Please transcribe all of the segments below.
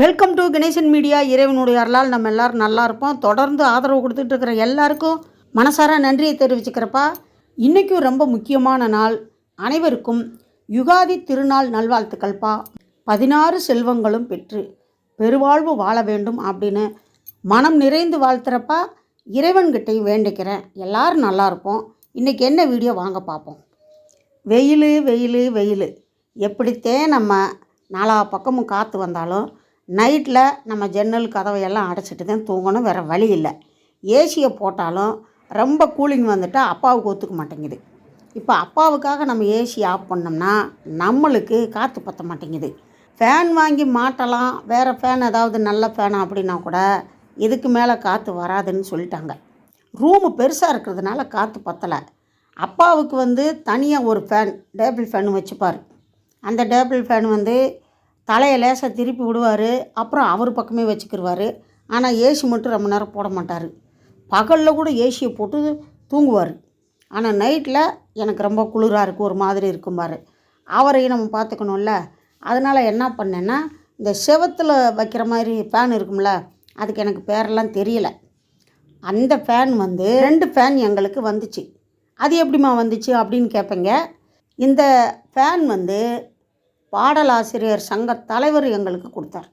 Welcome to Ganesan media இறைவனுடைய அருளால் நம்ம எல்லாரும் நல்லா இருப்போம். தொடர்ந்து ஆதரவு கொடுத்துட்டு இருக்கிற எல்லாருக்கும் மனசார நன்றியை தெரிவிச்சுக்கிறப்பா. இன்றைக்கும் ரொம்ப முக்கியமான நாள். அனைவருக்கும் யுகாதி திருநாள் நல்வாழ்த்துக்கள்ப்பா. பதினாறு செல்வங்களும் பெற்று பெருவாழ்வு வாழ வேண்டும் அப்படின்னு மனம் நிறைந்து வாழ்த்துறப்பா. இறைவன்கிட்டையும் வேண்டிக்கிறேன். எல்லாரும் நல்லா இருப்போம். இன்றைக்கி என்ன வீடியோ வாங்க பார்ப்போம். வெயில் வெயில் வெயில். எப்படித்தே நம்ம நாலா பக்கமும் காற்று வந்தாலும் நைட்டில் நம்ம ஜன்னல் கதவையெல்லாம் அடைச்சிட்டு தான் தூங்கணும் வேறு வழி இல்லை. ஏசியை போட்டாலும் ரொம்ப கூலிங் வந்துட்டால் அப்பாவுக்கு ஒத்துக்க மாட்டேங்குது. இப்போ அப்பாவுக்காக நம்ம ஏசி ஆஃப் பண்ணோம்னா நம்மளுக்கு காற்று பற்ற மாட்டேங்குது. ஃபேன் வாங்கி மாட்டலாம் வேறு ஃபேன் ஏதாவது நல்ல ஃபேன் அப்படின்னா கூட இதுக்கு மேலே காற்று வராதுன்னு சொல்லிட்டாங்க. ரூமு பெருசாக இருக்கிறதுனால காற்று பற்றலை அப்பாவுக்கு வந்து தனியாக ஒரு ஃபேன் டேபிள் ஃபேன் வச்சுப்பார். அந்த டேபிள் ஃபேன் வந்து தலையை லேசாக திருப்பி விடுவார். அப்புறம் அவர் பக்கமே வச்சுக்கிடுவார் ஆனால் ஏசி மட்டும் ரொம்ப நேரம் போட மாட்டார். பகலில் கூட ஏசியை போட்டு தூங்குவார். ஆனால் நைட்டில் எனக்கு ரொம்ப குளிராக இருக்குது ஒரு மாதிரி இருக்கும்பார் அவரையும் நம்ம பார்த்துக்கணும்ல. அதனால் என்ன பண்ணேன்னா இந்த செவத்தில் வைக்கிற மாதிரி ஃபேன் இருக்கும்ல அதுக்கு எனக்கு பேரெல்லாம் தெரியல. அந்த ஃபேன் வந்து ரெண்டு ஃபேன் எங்களுக்கு வந்துச்சு. அது எப்படிம்மா வந்துச்சு அப்படின்னு கேட்பேங்க இந்த ஃபேன் வந்து பாடலாசிரியர் சங்க தலைவர் எங்களுக்கு கொடுத்தார்.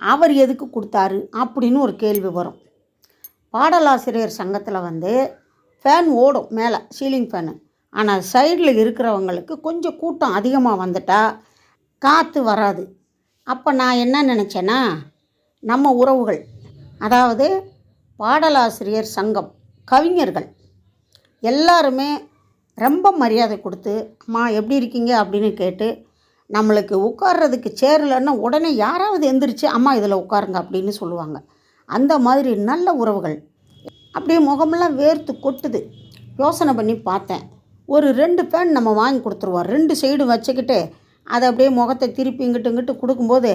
அவர் எதுக்கு கொடுத்தாரு அப்படின்னு ஒரு கேள்வி வரும். பாடலாசிரியர் சங்கத்தில் வந்து ஃபேன் ஓடும் மேலே சீலிங் ஃபேனு ஆனால் சைடில் இருக்கிறவங்களுக்கு கொஞ்சம் கூட்டம் அதிகமாக வந்துட்டா காற்று வராது. அப்போ நான் என்ன நினச்சேன்னா நம்ம உறவுகள் அதாவது பாடலாசிரியர் சங்கம் கவிஞர்கள் எல்லாருமே ரொம்ப மரியாதை கொடுத்து அம்மா எப்படி இருக்கீங்க? அப்படின்னு கேட்டு நம்மளுக்கு உட்கார்றதுக்கு சேர் இல்லைன்னா உடனே யாராவது எந்திரிச்சு அம்மா இதில் உட்காருங்க அப்படின்னு சொல்லுவாங்க. அந்த மாதிரி நல்ல உறவுகள். அப்படியே முகமெல்லாம் வேர்த்து கொட்டுது. யோசனை பண்ணி பார்த்தேன். ஒரு ரெண்டு ஃபேன் நம்ம வாங்கி கொடுத்துருவோம். ரெண்டு சைடு வச்சுக்கிட்டு அதை அப்படியே முகத்தை திருப்பி இங்கிட்டு இங்கிட்டு கொடுக்கும்போது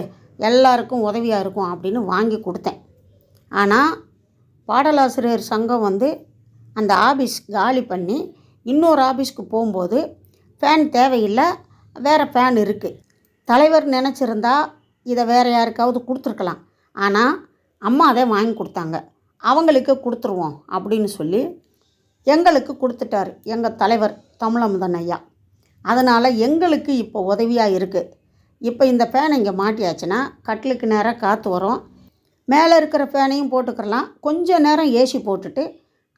எல்லாருக்கும் உதவியாக இருக்கும் அப்படின்னு வாங்கி கொடுத்தேன். ஆனால் பாடலாசிரியர் சங்கம் வந்து அந்த ஆபீஸ் காலி பண்ணி இன்னொரு ஆபீஸ்க்கு போகும்போது ஃபேன் தேவையில்லை. வேறு ஃபேன் இருக்குது தலைவர் நினச்சிருந்தா இதை வேறு யாருக்காவது கொடுத்துருக்கலாம். ஆனால் அம்மா அதை வாங்கி கொடுத்தாங்க. அவங்களுக்கு கொடுத்துருவோம் அப்படின்னு சொல்லி எங்களுக்கு கொடுத்துட்டாரு எங்கள் தலைவர் தமிழமுதன் ஐயா. அதனால் எங்களுக்கு இப்போ உதவியாக இருக்குது இப்போ இந்த ஃபேனை இங்கே மாட்டியாச்சுன்னா கட்டிலுக்கு நேராக காற்று வரும். மேலே இருக்கிற ஃபேனையும் போட்டுக்கிறலாம் கொஞ்சம் நேரம் ஏசி போட்டுட்டு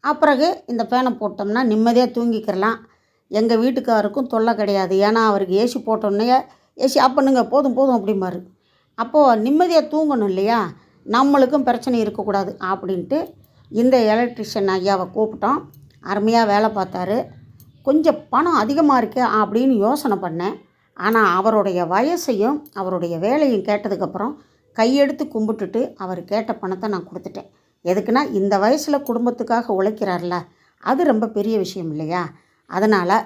அப்பிறகு இந்த ஃபேனை போட்டோம்னா நிம்மதியாக தூங்கிக்கிறலாம் எங்கள் வீட்டுக்காருக்கும் தொல்லை கிடையாது. ஏன்னா அவருக்கு ஏசி போட்டோன்னே ஏசி ஆஃப் பண்ணுங்க போதும் போதும் அப்படிம்பாரு. அப்போது நிம்மதியாக தூங்கணும் இல்லையா? நம்மளுக்கும் பிரச்சனை இருக்கக்கூடாது அப்படின்ட்டு இந்த எலக்ட்ரிஷியன் ஐயாவை கூப்பிட்டோம். அருமையாக வேலை பார்த்தாரு. கொஞ்சம் பணம் அதிகமாக இருக்கே அப்படின்னு யோசனை பண்ணேன். ஆனால் அவருடைய வயசையும் அவருடைய வேலையும் கேட்டதுக்கப்புறம் கையெடுத்து கும்பிட்டுட்டு அவர் கேட்ட பணத்தை நான் கொடுத்துட்டேன். எதுக்குன்னா இந்த வயசில் குடும்பத்துக்காக உழைக்கிறார்ல அது ரொம்ப பெரிய விஷயம் இல்லையா? அதனால்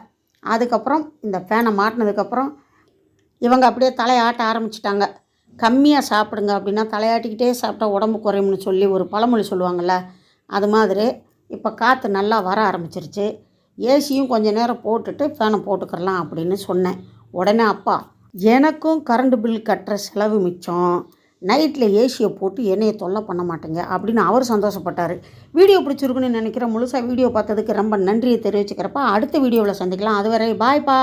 அதுக்கப்புறம் இந்த ஃபேனை மாட்டினதுக்கப்புறம் இவங்க அப்படியே தலையாட்ட ஆரம்பிச்சிட்டாங்க. கம்மியாக சாப்பிடுங்க அப்படின்னா தலையாட்டிக்கிட்டே சாப்பிட்டா உடம்பு குறையும்னு சொல்லி ஒரு பழமொழி சொல்லுவாங்கள்ல அது மாதிரி இப்போ காற்று நல்லா வர ஆரம்பிச்சிருச்சு. ஏசியும் கொஞ்ச நேரம் போட்டுட்டு ஃபேனை போட்டுக்கிறலாம் அப்படின்னு சொன்னேன். உடனே அப்பா எனக்கும் கரண்ட் பில் கட்டுற செலவு மிச்சம். நைட்டில் ஏசியை போட்டு என்னையை தொல்லை பண்ண மாட்டேங்க அப்படின்னு அவர் சந்தோஷப்பட்டார். வீடியோ பிடிச்சிருக்குன்னு நினைக்கிறேன் முழுசாக வீடியோ பார்த்ததுக்கு ரொம்ப நன்றியை தெரிவிச்சுக்கிறப்ப அடுத்த வீடியோவில் சந்திக்கலாம். அதுவரை பாய்ப்பா